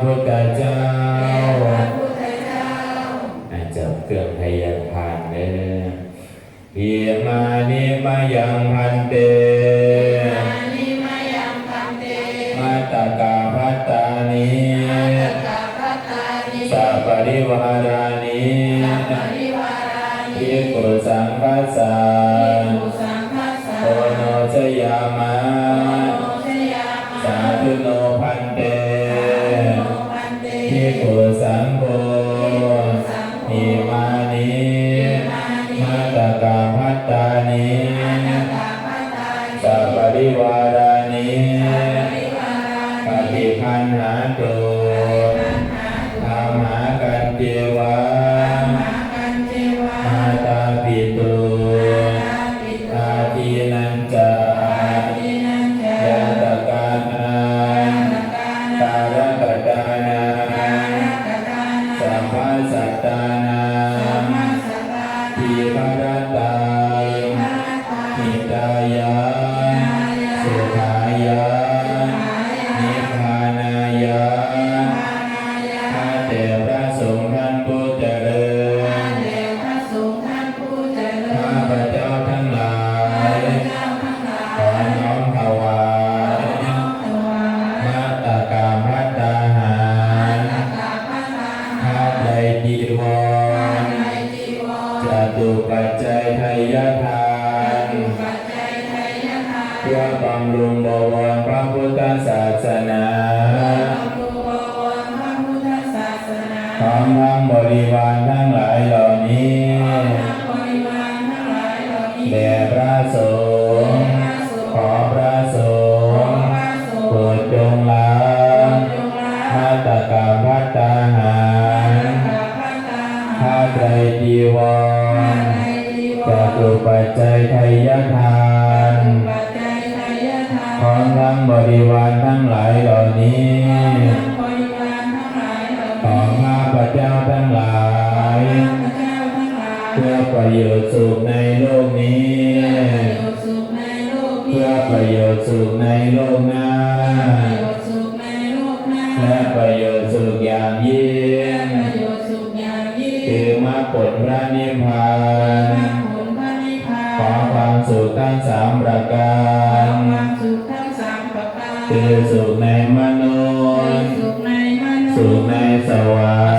พระพุทธเจ้าอาจจะเครื่องพยัญพานเด้ออิมานิมายังพันเตมาตากาพัตตานิสัพปริวารานิทิกุสังคัสสะ หิตายะสุขายะนิพพานายะข้าแต่พระสงฆ์ท่านผู้เจริญข้าพระเจ้าทั้งหลายขอน้อมถวายมาตากาพัตตาหารข้าใจจีวรจตุปัจจัยไทยทา เพื่อบำรุงบวรพระพุทธศาสนาพร้อมทั้งบริวาร พื่อประโยชน์สุขในโลกนี้ เพื่อประโยชน์สุขในโลกหน้า และประโยชน์สุขอย่างยิ่งคือมรรคผลพระนิพพานขอความสุขทั้งสามประการคือสุขในมนุษย์สุขในสวรรค์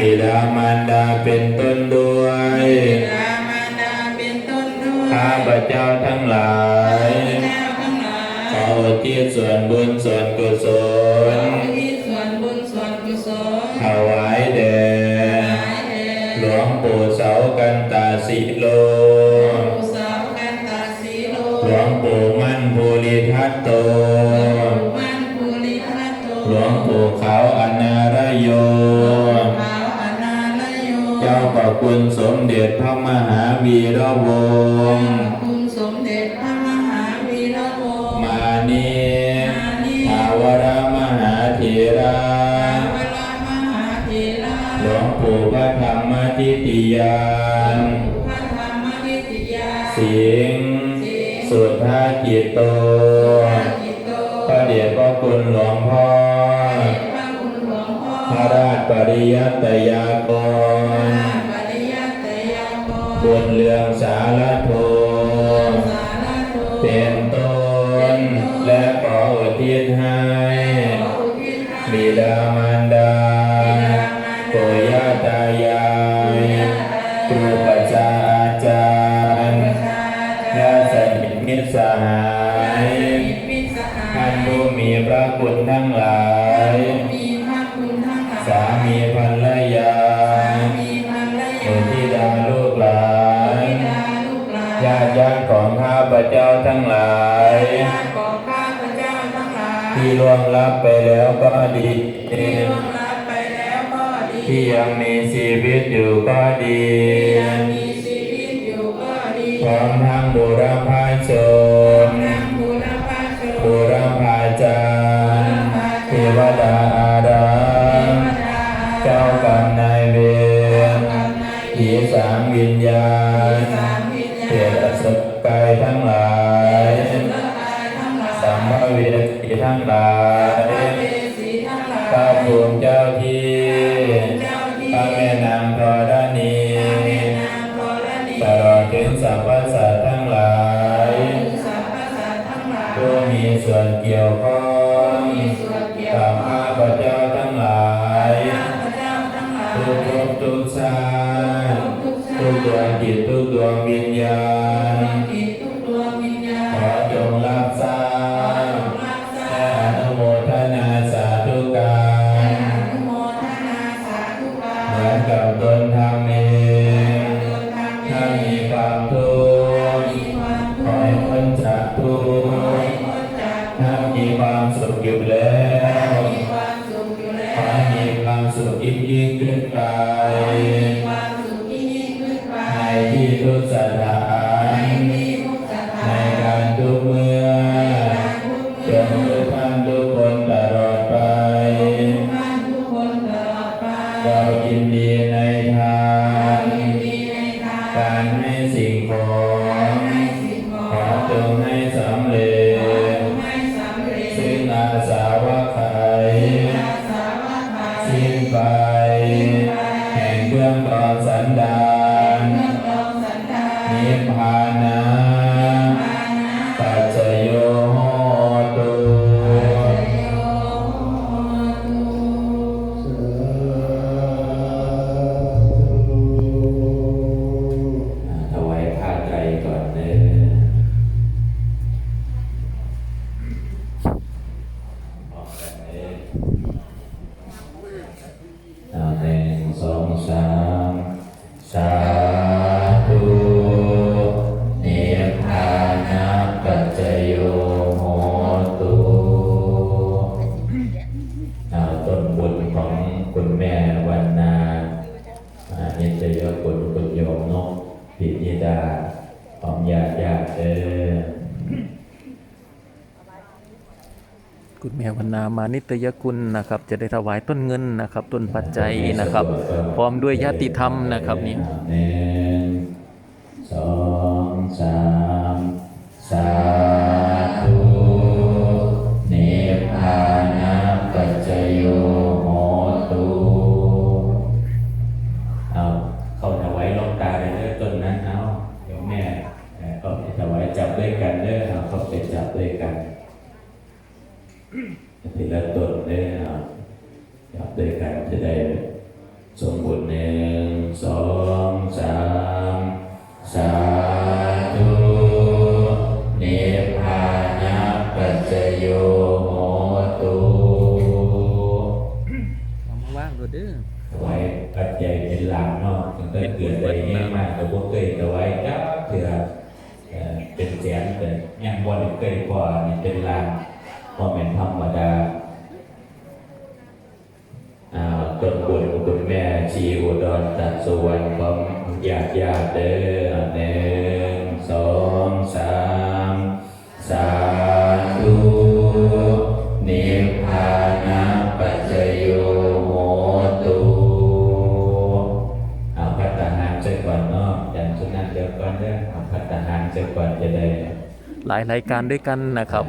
มีบิดามารดาเป็นต้นด้วยข้าพเจ้าทั้งหลายขออุทิศส่วนบุญส่วนกุศลถวายแด่หลวงปู่เสากันตาสิโลหลวงปู่มั่นภูริทัตโตหลวงปู่เขาวอนารโย เจ้าประคุณสมเด็จพระมหาวีระวงศ์คุณสมเด็จพระมหาวีระวงศ์มานีมานีภาวรมหาเถระวรมหาเถระหลวงปู่พระธรรมทิติยานพระธรรมทิติยาสสิงห์สุทธากิตโตจิตโตพระเดชพระคุณหลวงพ่อพระคุณหลวงพ่อพระราชปริยัตยากรปริยัติยากร บุญเรืองสารโทสารโทเป็นต้นและขออุทิศให้ขออุทิศให้บิดามาร ญาติญาติของข้าพเจ้าทั้งหลายญาติของข้าพเจ้าทั้งหลายที่ล่วงลับไปแล้วก็ดีที่ล่วงลับไปแล้วก็ดีที่ยังมีชีวิตอยู่ก็ดีที่ยังมีชีวิตอยู่ก็ดีพร้อมทั้งบุรพาชนนางบุรพาชนบุรพาจารย์เทวดาอารักษ์เจ้ากรรมนายเวรผีสางวิญญาณ ทุกเมื่อจงทุกท่านทุกคนตลอดไป เรายินดีในทางการให้สิ่งของขอจงให้สำเร็จซึ่งอาสาวะไขยสิ้นไป แห่งเครื่องกรองสันดานนิพพาน คุณคุณโยมนกปิยิดาของญาติญาติเออคุณแม่วันนามานิตยคุณนะครับ จะได้ถวายต้นเงินนะครับ ต้นปัจจัยนะครับ พร้อมด้วยญาติธรรมนะครับนี่หนึ่งสองสามสาธุ ได้เคยพอนี่เป็นลังเพราะเป็นธรรมดาอ่าต้นบุญคุณแม่ชีอุดรตัดสวรรณของญาติญาติเด้อหนึ่งสองสามสาธุนิพพานะปัจจโยโหตุเอาพัฒหารใส่ก่อนเนาะอย่างสุนันเดียวก่อนเด้อเอาพัฒหารจะก่อนจะได้ หลายรายการด้วยกันนะครับ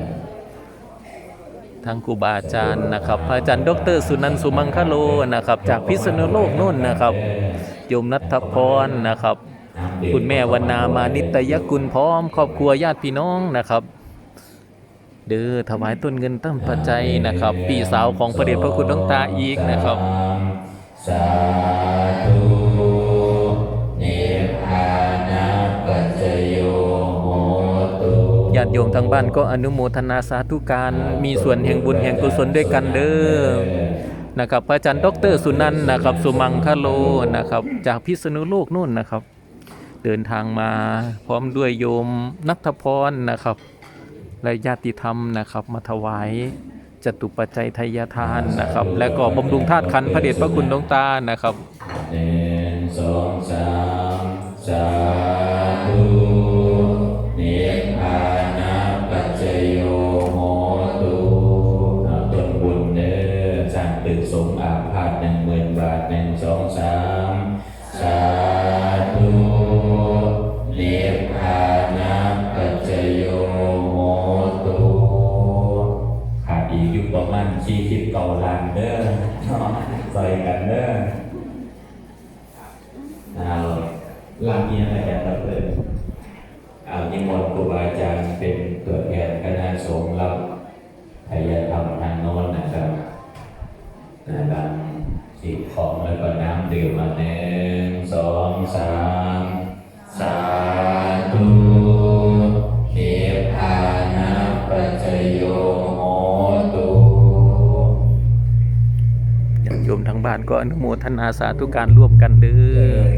ทางครูบาอาจารย์นะครับอาจารย์ดรสุนันท์สุมังคโลนะครับ จากพิษณุโลกนู่นนะครับโยมนัทพรนะครับ คุณแม่วันนามานิตยกุลพร้อม ครอบครัวญาติพี่น้องนะครับ เด้อถวายต้นเงินต้นปัจจัยนะครับ ปีสาวของพระเดชพระคุณหลวงตาอีกนะครับสาธุ โยมทางบ้านก็อนุโมทนาสาธุการมีส่วนแห่งบุญแห่งกุศลด้วยกันเด้อนะครับพระอาจารย์ดรสุนันท์นะครับ สุมังคโลนะครับ จากพิษณุโลกนู่นนะครับ เดินทางมาพร้อมด้วยโยมนัทพรนะครับและญาติธรรมนะครับ มาถวายจตุปัจจัยทายทานนะครับ และก็บำรุงธาตุขันธ์พระเดชพระคุณหลวงตานะครับหนึ่งสองสามสาธุ สองสามสาธุนิพานาปัจโยโหตุขาดอีกอยู่ประมาณสี่สิบเก้าล้านเด้อใส่กันเด้อเอาลามีอะไรกันครับเพื่อนเอานิมนต์ครูบาอาจารย์เป็นตัวแทนคณะสงฆ์รับพยธรรมทาน สิ่งของแล้วก็น้ำดื่มมาหนึ่งสองสามสาธุนิพพานาปัจโยโหตุญางโยมทั้งบ้านก็อนุโมทนาสาธุการร่วมกันเด้อ